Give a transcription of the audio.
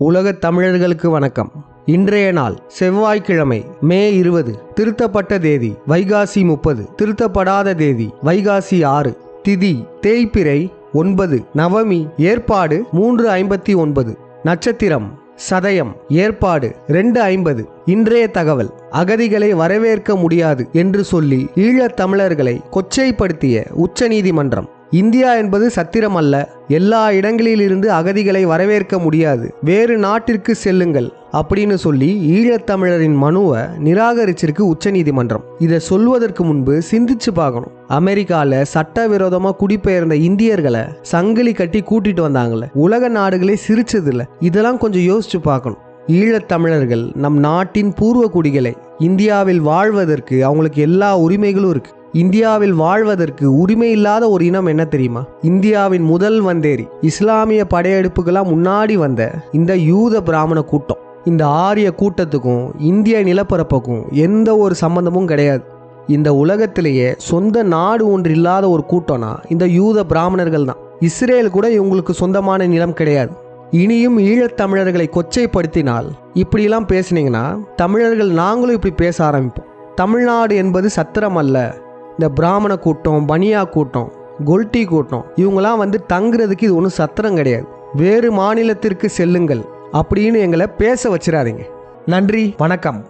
உலகத் தமிழர்களுக்கு வணக்கம். இன்றைய நாள் செவ்வாய்க்கிழமை மே இருபது திருத்தப்பட்ட தேதி வைகாசி முப்பது திருத்தப்படாத தேதி வைகாசி ஆறு திதி தேய்பிறை ஒன்பது நவமி ஏற்பாடு மூன்று ஐம்பத்தி ஒன்பது நட்சத்திரம் சதயம் ஏற்பாடு ரெண்டு ஐம்பது இன்றைய தகவல் அகதிகளை வரவேற்க முடியாது என்று சொல்லி ஈழத் தமிழர்களை கொச்சைப்படுத்திய உச்சநீதிமன்றம். இந்தியா என்பது சத்திரம் அல்ல எல்லா இடங்களிலிருந்து அகதிகளை வரவேற்க முடியாது. வேறு நாட்டிற்கு செல்லுங்கள். அப்படின்னு சொல்லி ஈழத்தமிழரின் மனுவை நிராகரிச்சிருக்கு உச்சநீதிமன்றம். இதை சொல்வதற்கு முன்பு சிந்திச்சு பார்க்கணும். அமெரிக்கால சட்டவிரோதமாக குடிபெயர்ந்த இந்தியர்களை சங்கிலி கட்டி கூட்டிட்டு வந்தாங்களே உலக நாடுகளே சிரிச்சதில்ல. இதெல்லாம் கொஞ்சம் யோசிச்சு பார்க்கணும். ஈழத்தமிழர்கள் நம் நாட்டின் பூர்வ குடிகளை இந்தியாவில் வாழ்வதற்கு அவங்களுக்கு எல்லா உரிமைகளும் இருக்கு. இந்தியாவில் வாழ்வதற்கு உரிமை இல்லாத ஒரு இனம் என்ன தெரியுமா? இந்தியாவின் முதல் வந்தேரி இஸ்லாமிய படையெடுப்புக்கெல்லாம் முன்னாடி வந்த இந்த யூத பிராமண கூட்டம். இந்த ஆரிய கூட்டத்துக்கும் இந்திய நிலப்பரப்புக்கும் எந்த ஒரு சம்பந்தமும் கிடையாது. இந்த உலகத்திலேயே சொந்த நாடு ஒன்று இல்லாத ஒரு கூட்டம்னா இந்த யூத பிராமணர்கள் தான். இஸ்ரேல் கூட இவங்களுக்கு சொந்தமான நிலம் கிடையாது. இனியும் ஈழத்தமிழர்களை கொச்சைப்படுத்தினால் இப்படிலாம் பேசுனீங்கன்னா தமிழர்கள் நாங்களும் இப்படி பேச ஆரம்பிப்போம். தமிழ்நாடு என்பது சத்திரம் அல்ல இந்த பிராமண கூட்டம் பனியா கூட்டம் கொல்டி கூட்டம் இவங்கெல்லாம் வந்து தங்குறதுக்கு இது ஒன்றும் சத்திரம் கிடையாது. வேறு மாநிலத்திற்கு செல்லுங்கள் அப்படின்னு எங்களை பேச வச்சிடாதீங்க. நன்றி வணக்கம்.